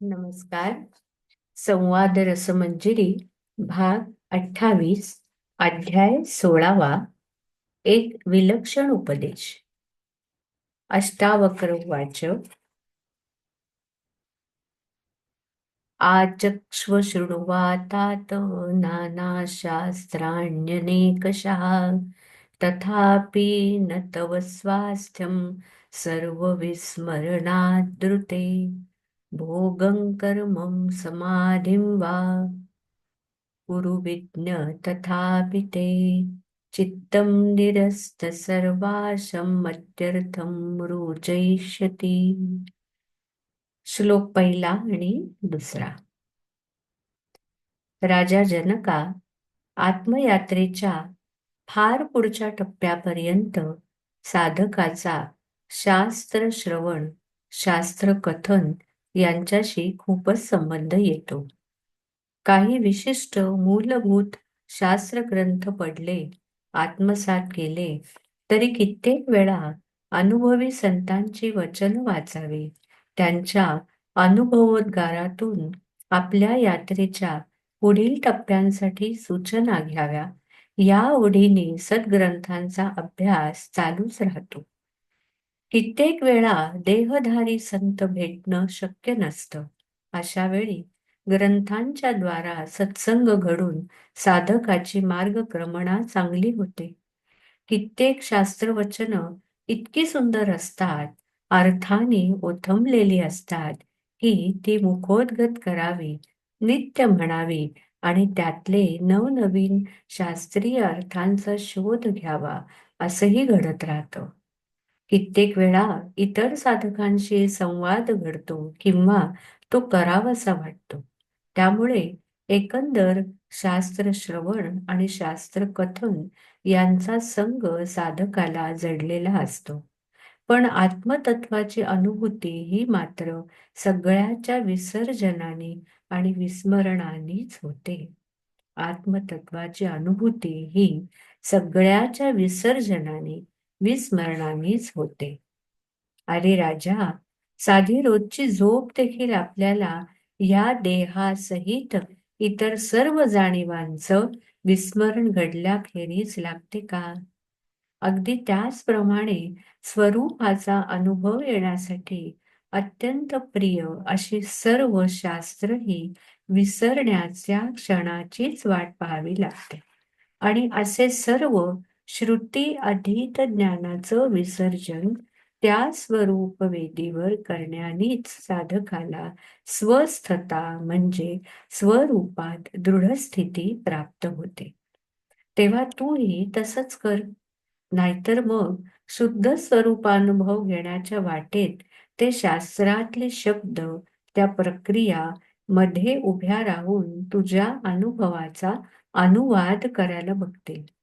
नमस्कार. संवाद रसमंजिरी भाग अठ्ठावीस अध्याय सोळावा एक विलक्षण उपदेश. अष्टावक्र वाच आचक्ष्व नाना नानाशास्त्राण्यनेकशः तथापि न तव स्वास्थ्यं सर्वविस्मरणाद्रुते. भोगं कर्मं समाधिं वा। कुरुविज्ञ तथापि ते चित्तं निरस्त सर्वाशं मत्यर्थं श्लोक पहिला आणि दुसरा। राजा जनका आत्मयात्रेच्या फार पुढच्या टप्प्यापर्यंत साधकाचा शास्त्र श्रवण शास्त्र कथन यांच्याशी खूपच संबंध येतो. काही विशिष्ट मूलभूत शास्त्र ग्रंथ पडले आत्मसात केले तरी कित्येक वेळा अनुभवी संतांची वचन वाचावी. त्यांच्या अनुभवोद्गारातून आपल्या यात्रेच्या पुढील टप्प्यांसाठी सूचना घ्याव्या. या ओढीने सद्ग्रंथांचा अभ्यास चालूच राहतो. कित्येक वेळा देहधारी संत भेटणं शक्य नसतं. अशा वेळी ग्रंथांच्या द्वारा सत्संग घडून साधकाची मार्गक्रमणा चांगली होते. कित्येक शास्त्रवचन इतकी सुंदर असतात अर्थाने ओथंबलेली असतात की ती मुखोद्गत करावी नित्य म्हणावी आणि त्यातले नवनवीन शास्त्रीय अर्थांचा शोध घ्यावा असंही घडत राहतं. कित्येक वेळा इतर साधकांशी संवाद घडतो किंवा तो करावासा वाटतो. त्यामुळे एकंदर शास्त्र श्रवण आणि शास्त्र कथन यांचा संग साधकाला जडलेला असतो. पण आत्मतत्वाची अनुभूती ही मात्र सगळ्याच्या विसर्जनाने आणि विस्मरणानेच होते. आत्मतत्वाची अनुभूती ही सगळ्याच्या विसर्जनाने विस्मरणानेच होते. अरे राजा साधी रोजची झोप देखील आपल्याला या देहासहित इतर सर्व जाणीवांचं विस्मरण घडल्याखेरीज लागते का? अगदी त्याचप्रमाणे स्वरूपाचा अनुभव येण्यासाठी अत्यंत प्रिय अशी सर्व शास्त्र ही विसरण्याच्या क्षणाचीच वाट पाहावी लागते. आणि असे सर्व श्रुती अधीत ज्ञानाचं विसर्जन त्या स्वरूप वेदीवर करण्यानेच साधकाला स्वस्थता म्हणजे स्वरूपात दृढ स्थिती प्राप्त होते. तेव्हा तूही तसंच कर. नाहीतर मग शुद्ध स्वरूपानुभव घेण्याच्या वाटेत ते शास्त्रातले शब्द त्या प्रक्रिया मध्ये उभ्या राहून तुझ्या अनुभवाचा अनुवाद करायला बघतील.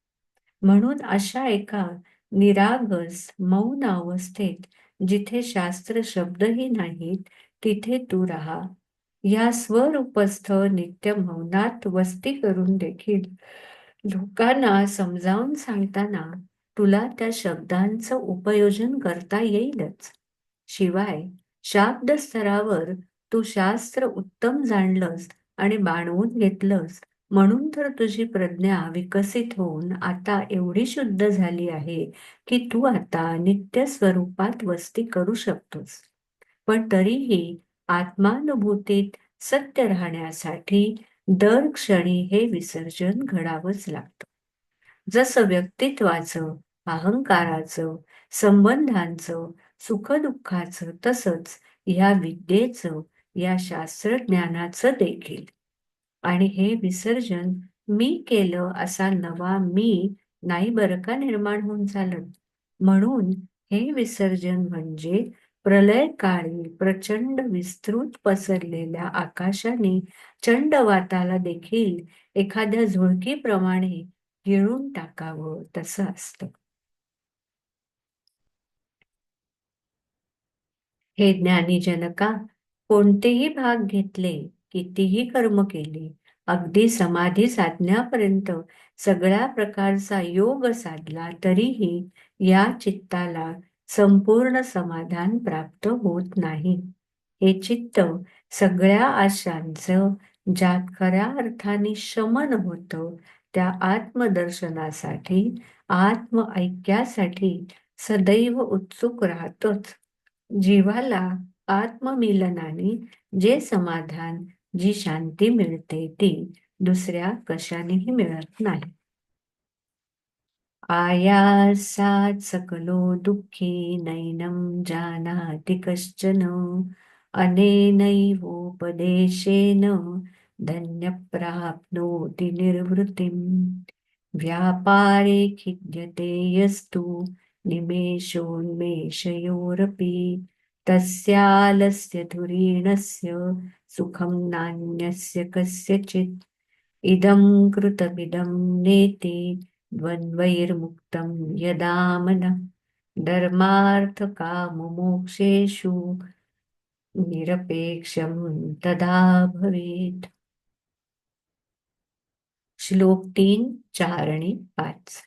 म्हणून अशा एका निरागस मौन अवस्थेत जिथे शास्त्र शब्दही नाहीत तिथे तू राहा. या स्वरूपस्थ नित्य मौनात वस्ती करून देखील लोकांना समजावून सांगताना तुला त्या शब्दांचं उपयोजन करता येईलच. शिवाय शाब्द स्तरावर तू शास्त्र उत्तम जाणलंस आणि बाणवून घेतलंस म्हणून तर तुझी प्रज्ञा विकसित होऊन आता एवढी शुद्ध झाली आहे की तू आता नित्य स्वरूपात वस्ती करू शकतोस. पण तरीही आत्मानुभूतीत सत्य राहण्यासाठी दर क्षणी हे विसर्जन घडावंच लागतं. जसं व्यक्तित्वाचं अहंकाराचं संबंधांचं सुखदुःखाचं तसंच ह्या विद्येचं या शास्त्रज्ञानाचं देखील. आणि हे विसर्जन मी केलं असा नवा मी नाही बरं का निर्माण होऊन चालत म्हणून हे विसर्जन म्हणजे प्रलय काळी प्रचंड विस्तृत पसरलेल्या आकाशाने चंडवाताला देखील एखाद्या झुळकीप्रमाणे गिळून टाकावं तसं असतं. हे ज्ञानी जनका कोणतेही भाग घेतले कितीही कर्म केले अगदी समाधी साधण्यापर्यंत सगळ्या प्रकारचा योग साधला तरीही या चित्ताला संपूर्ण समाधान प्राप्त होत नाही. हे चित्त सगळ्या आशांचं ज्यात खऱ्या अर्थाने शमन होतं त्या आत्मदर्शनासाठी आत्म ऐक्यासाठी सदैव उत्सुक राहतोच. जीवाला आत्ममिलनाने जे समाधान जी शांती मिळते ती दुसऱ्या कशानेही मिळत नाही. आयासात सकलो दुःखी नैनम जानाति कश्चन अनेनैवोपदेशेन धन्यप्राप्नोति निर्वृतिम्। व्यापारे खिद्यते यस्तु निमेषोन्मेषयोरपि तस्यालस्य धुरीणस्य सुखं नान्यस्य कस्यचित् इदं कृतमिदं नेति द्वन्द्वैर्मुक्तं यदा मनः धर्मार्थकाममोक्षेषु निरपेक्षं तदा भवेत्। श्लोक तीन चार आणि पाच।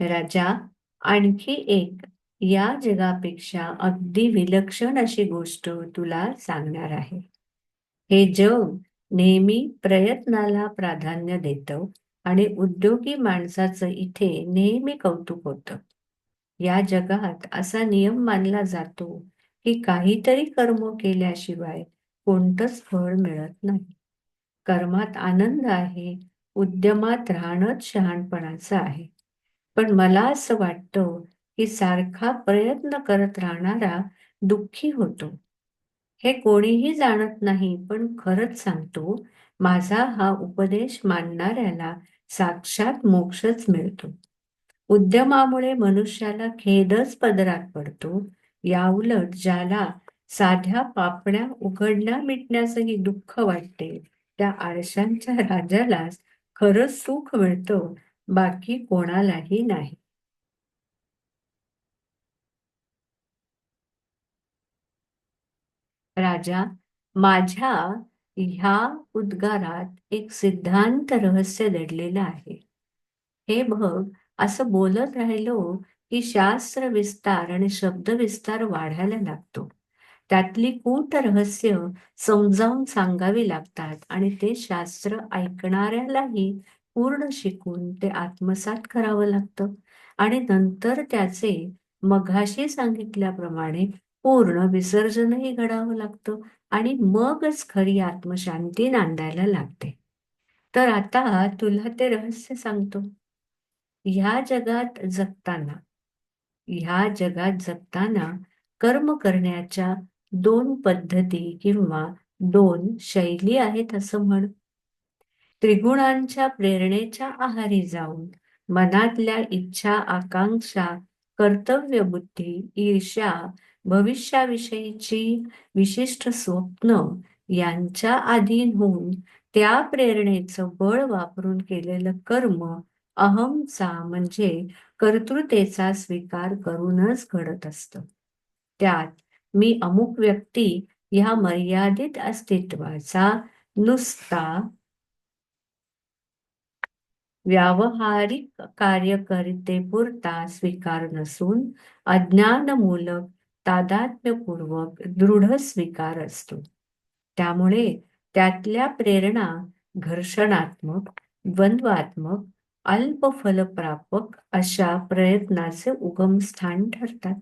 राजा आणखी एक या जगापेक्षा अगदी विलक्षण अशी गोष्ट तुला सांगणार आहे. हे जग नेहमी प्रयत्नाला प्राधान्य देतं आणि उद्योगी माणसाचं इथे नेहमी कौतुक होतं. या जगात असा नियम मानला जातो की काहीतरी कर्म केल्याशिवाय कोणतंच फळ मिळत नाही. कर्मात आनंद आहे उद्यमात राहणंच शहाणपणाचं आहे. पण मला असं वाटतं की सारखा प्रयत्न करत राहणारा दुःखी होतो. हे कोणीही जाणत नाही पण खरंच सांगतो माझा हा उपदेश मानणाऱ्याला साक्षात मोक्षच मिळतो. उद्यमामुळे मनुष्याला खेदच पदरात पडतो याउलट ज्याला साध्या पापण्या उघडण्या मिटण्याचंही दुःख वाटते त्या आरशांच्या राजालाच खरंच सुख मिळतं बाकी कोणालाही नाही. राजा माझ्या ह्या उद्गारात एक सिद्धांत रहस्य दडलेलं आहे. हे बघ असं बोलत राहिलो की शास्त्र विस्तार आणि शब्द विस्तार वाढायला लागतो. त्यातली कूट रहस्य समजावून सांगावी लागतात आणि ते शास्त्र ऐकणाऱ्यालाही पूर्ण शिकून ते आत्मसात करावं लागतं. आणि नंतर त्याचे मघाशी सांगितल्याप्रमाणे पूर्ण विसर्जनही घडावं लागतं आणि मगच खरी आत्मशांती नांदायला लागते. तर आता तुला ते रहस्य सांगतो. ह्या जगात जगताना ह्या जगात जगताना कर्म करण्याच्या दोन पद्धती किंवा दोन शैली आहेत असं म्हण. त्रिगुणांच्या प्रेरणेच्या आहारी जाऊन मनातल्या इच्छा आकांक्षा कर्तव्य बुद्धी ईर्ष्या भविष्याविषयीची विशिष्ट स्वप्न यांच्या अधीन होऊन त्या प्रेरणेचं बळ वापरून केलेलं कर्म अहमचा म्हणजे कर्तृतेचा स्वीकार करूनच घडत असत. त्यात मी अमुक व्यक्ती ह्या मर्यादित अस्तित्वाचा नुसता व्यावहारिक कार्यकरितेपुरता स्वीकार नसून अज्ञानमूलक तादात्म्यपूर्वक दृढ स्वीकार असतो. त्यामुळे त्यातल्या प्रेरणा घर्षणात्मक द्वंद्वात्मक अल्पफलप्रापक अशा प्रयत्नाचे उगमस्थान ठरतात.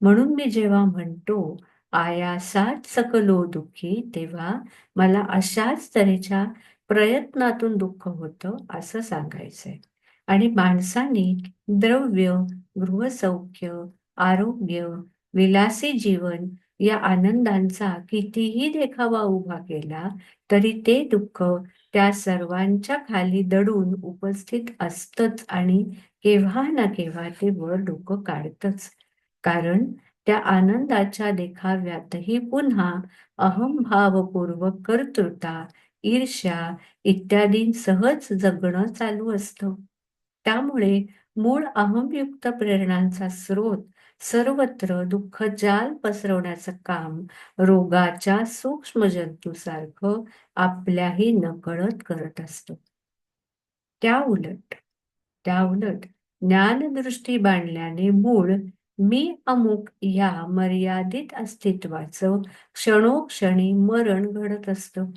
म्हणून मी जेव्हा म्हणतो आयासात सकलो दुःखी तेव्हा मला अशाच तऱ्हेच्या प्रयत्नातून दुःख होतं असं सांगायचंय. आणि माणसाने द्रव्य गृहसौख्य आरोग्य विलासी जीवन या आनंदांचा कितीही देखावा उभा केला तरी ते दुःख त्या सर्वांच्या खाली दडून उपस्थित असतच आणि केव्हा ना केव्हा ते वर डोकं काढतच. कारण त्या आनंदाच्या देखाव्यातही पुन्हा अहमभावपूर्वक कर्तृता ईर्ष्या इत्यादी सहज जगणं चालू असतं. त्यामुळे मूळ अहमयुक्त प्रेरणांचा स्रोत सर्वत्र दुःख जाल पसरवण्याचं काम रोगाच्या सूक्ष्म जंतूसारखं आपल्याही नकळत करत असतो. त्या उलट त्या उलट ज्ञानदृष्टी बांधल्याने मूळ मी अमुक या मर्यादित अस्तित्वाचं क्षणोक्षणी मरण घडत असतं.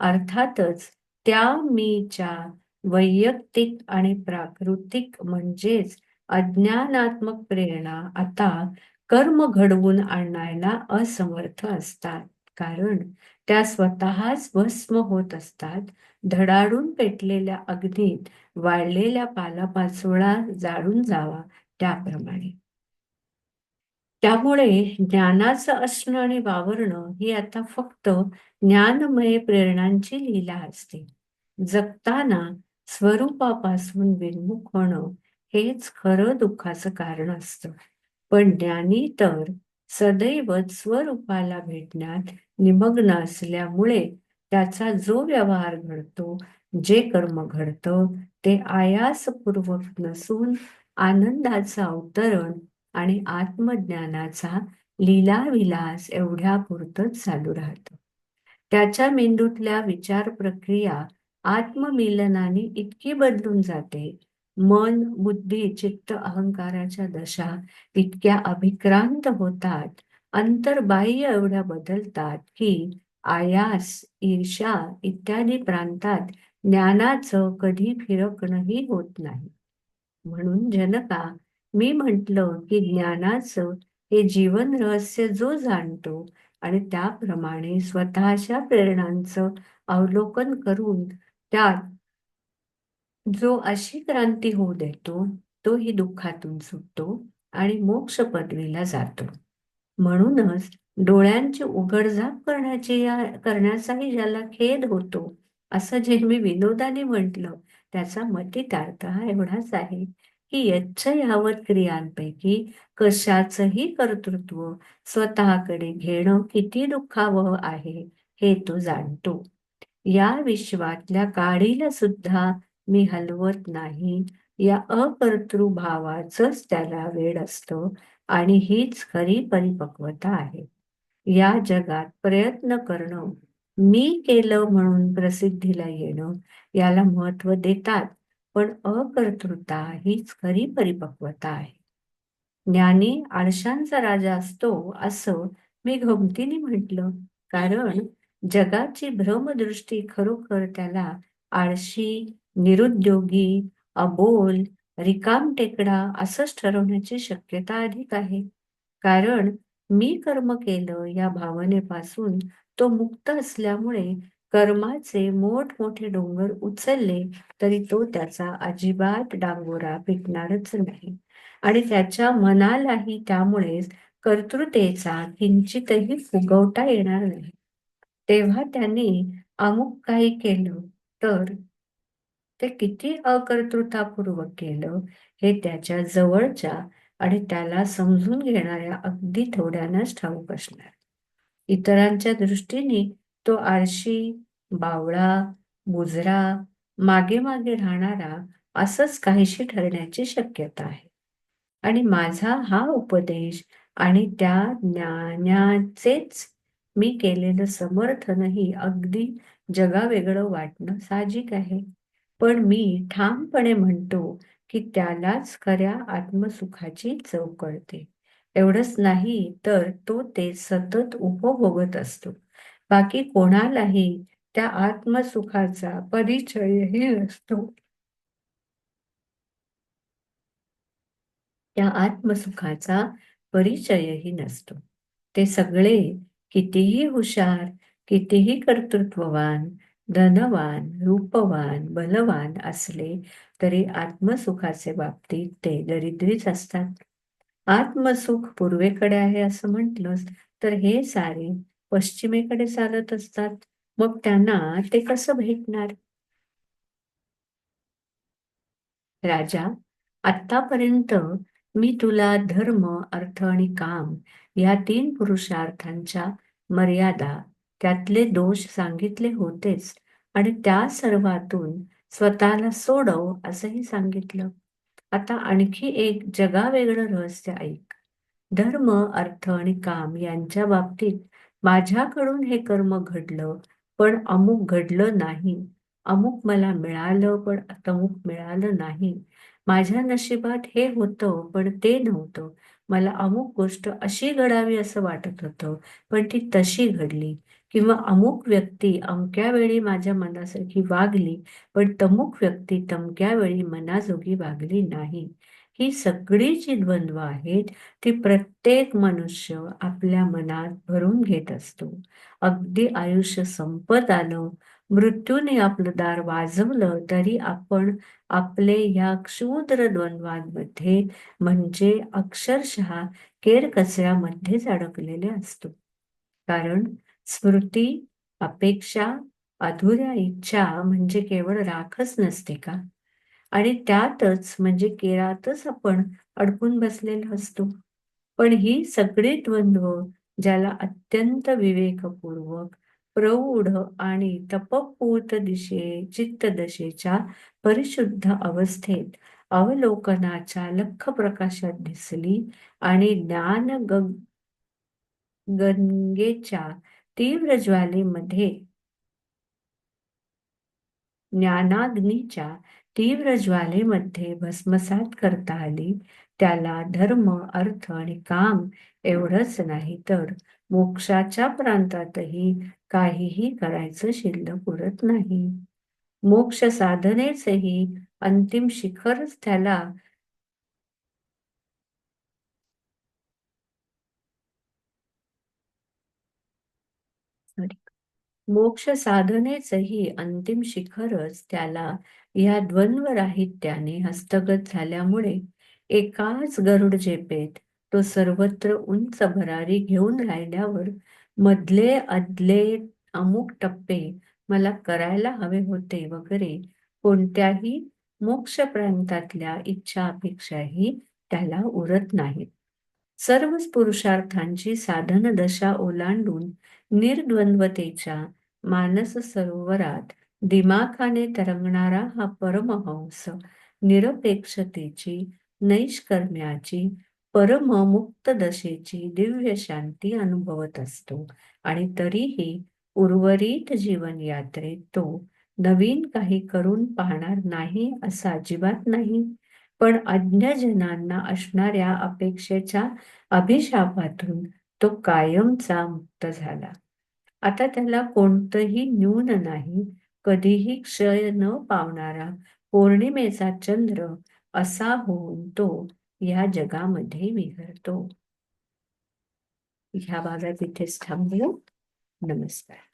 अर्थातच त्या मीच्या वैयक्तिक आणि प्राकृतिक म्हणजेच अज्ञानात्मक प्रेरणा आता कर्म घडवून आणायला असमर्थ असतात. कारण त्या स्वतःच भस्म होत असतात. धडाडून पेटलेल्या अग्नीत वाळलेल्या पालापाचोळा जाळून जावा त्याप्रमाणे. त्यामुळे ज्ञानाचं असणं आणि वावरणं ही आता फक्त ज्ञानमय प्रेरणांची लीला असते. जगताना स्वरूपापासून विन्मुख होणं हेच खरं दुःखाचं कारण असतं. पण ज्ञानी तर सदैव स्वरूपाला भेटण्यात निमग्न असल्यामुळे त्याचा जो व्यवहार घडतो जे कर्म घडतं ते आयासपूर्वक नसून आनंदाचं अवतरण आणि आत्मज्ञानाचा लीलाविलास एवढ्या पुरतच चालू राहतं. त्याच्या मेंदूतल्या विचार प्रक्रिया आत्ममिलनाने इतकी बदलून जाते मन बुद्धी चित्त अहंकाराच्या दशा इतक्या अभिक्रांत होतात. अंतर्बाह्य एवढ्या बदलतात की आयास ईर्षा इत्यादी प्रांतात ज्ञानाचं कधी फिरकणही होत नाही. म्हणून जनका मी म्हटलं की ज्ञानाचं हे जीवन रहस्य जो जाणतो आणि त्याप्रमाणे स्वतःच्या प्रेरणांचं अवलोकन करून त्यात जो अशी क्रांती होऊ देतो तोही दुःखातून सुटतो आणि मोक्ष पदवीला जातो. म्हणूनच डोळ्यांची उघडझाप करण्याची करण्याचाही ज्याला खेद होतो असं जे मी विनोदाने म्हटलं त्याचा मतितार्थ हा एवढाच आहे की यच्छ यावत क्रियांपैकी कशाचंही कर्तृत्व स्वतःकडे घेणं किती दुःखावह आहे हे तो जाणतो. या विश्वातल्या काडीला सुद्धा मी हलवत नाही. या अकर्तृभावाचंच त्याला वेळ असतं आणि हीच खरी परिपक्वता आहे. या जगात प्रयत्न करणं मी केलं म्हणून प्रसिद्धीला येणं याला महत्त्व देतात पण अकर्तृता हीच खरी परिपक्वता आहे. ज्ञानी आळशांचा राजा असतो असं मी गमतीने म्हटलं कारण जगाची भ्रमदृष्टी खरोखर त्याला आळशी निरुद्योगी अबोल रिकाम टेकडा असंच ठरवण्याची शक्यता अधिक आहे. कारण मी कर्म केलं या भावनेपासून तो मुक्त असल्यामुळे कर्माचे मोठमोठे डोंगर उचलले तरी तो त्याचा अजिबात डांगोरा फिटणारच नाही. आणि त्याच्या मनालाही त्यामुळेच कर्तृतेचा किंचितही फुगवता येणार नाही. तेव्हा त्यांनी अमुक काही केलं तर ते किती अकर्तृतापूर्वक केलं हे त्याच्या जवळच्या आणि त्याला समजून घेणाऱ्या अगदी थोड्यानाच ठाऊक असणार. इतरांच्या दृष्टीने तो आळशी बावळा बुजरा मागे मागे राहणारा असंच काहीशी ठरण्याची शक्यता आहे. आणि माझा हा उपदेश आणि त्या ज्ञानाचेच मी केलेलं समर्थनही अगदी जगावेगळं वाटणं साहजिक आहे. पण मी ठामपणे म्हणतो की त्यालाच खऱ्या आत्मसुखाची चव कळते. एवढंच नाही तर तो ते सतत उपभोगत असतो. बाकी कोणालाही त्या आत्मसुखाचा परिचयही नसतो त्या आत्मसुखाचा परिचयही नसतो. ते सगळे कितीही हुशार कितीही कर्तृत्ववान धनवान रूपवान बलवान असले तरी आत्मसुखाचे बाबतीत ते दरिद्रीच असतात. आत्मसुख पूर्वेकडे आहे असं म्हटलंस तर हे सारे पश्चिमेकडे चालत असतात. मग त्यांना ते कसं भेटणार? राजा आतापर्यंत मी तुला धर्म अर्थ आणि काम या तीन पुरुषार्थांच्या मर्यादा त्यातले दोष सांगितले होतेच. आणि त्या सर्वातून स्वतःला सोडव असंही सांगितलं. आता आणखी एक जगावेगळं रहस्य ऐक. धर्म अर्थ आणि काम यांच्या बाबतीत माझ्याकडून हे कर्म घडलं पण अमुक घडलं नाही. अमुक मला मिळालं पण तमुक मिळालं नाही. माझ्या नशिबात हे होतं पण ते नव्हतं. मला अमुक गोष्ट अशी घडावी असं वाटत होतं पण ती तशी घडली. किंवा अमुक व्यक्ती अमक्या वेळी माझ्या मनासारखी वागली पण तमुक व्यक्ती तमक्या वेळी मनाजोगी वागली नाही. ही सगळी जी द्वंद्व आहेत ती प्रत्येक मनुष्य आपल्या मनात भरून घेत असतो. अगदी आयुष्य संपत आलं मृत्यूने आपलं दार वाजवलं तरी आपण आपले ह्या क्षुद्र द्वंद्वांमध्ये म्हणजे अक्षरशः केरकचऱ्यामध्येच अडकलेले असतो. कारण स्मृती अपेक्षा अधुऱ्या इच्छा म्हणजे केवळ राखच नसते का? आणि त्यातच म्हणजे केरातच आपण अडकून बसलेलो असतो. पण ही सगळी द्वंद्व ज्याला अत्यंत विवेकपूर्वक प्रौढ आणि तपपूत दिशे चित्तदशेच्या परिशुद्ध अवस्थेत अवलोकनाच्या लख प्रकाशात दिसली आणि ज्ञान गंगेच्या तीव्र ज्वालेमध्ये ज्ञानाग्नीच्या तीव्र ज्वालेमध्ये भस्मसात करता आली. त्याला धर्म अर्थ आणि काम एवढंच नाही तर मोक्षाच्या प्रांतातही काहीही करायचं शिल्लक उरत नाही. मोक्ष साधनेचेही अंतिम शिखरच त्याला मोक्ष साधनेचंही अंतिम शिखरच त्याला या द्वंद्व राहित्याने हस्तगत झाल्यामुळे एकाच गरुड झेपेत तो सर्वत्र उंच भरारी घेऊन राहिल्यावर मधले अदले अमुक टप्पे मला करायला हवे होते वगैरे कोणत्याही मोक्ष प्रांतातल्या इच्छा अपेक्षाही त्याला उरत नाहीत. सर्वच पुरुषार्थांची साधन दशा ओलांडून निर्द्वंद्वतेच्या मानस सरोवरात दिमाखाने तरंगणारा हा परमहंस निरपेक्षतेची नैष्कर्म्याची परममुक्त दशेची दिव्य शांती अनुभवत असतो. आणि तरीही उर्वरित जीवन यात्रेत तो नवीन काही करून पाहणार नाही असा अजिबात नाही. पण अज्ञजनांना असणाऱ्या अपेक्षेच्या अभिशापातून तो कायमचा मुक्त झाला. आता त्याला कोणतंही न्यून नाही कधीही क्षय न पावणारा पौर्णिमेचा चंद्र असा होऊन तो या जगामध्ये विहरतो. ह्या भागात इथेच थांबलो नमस्कार.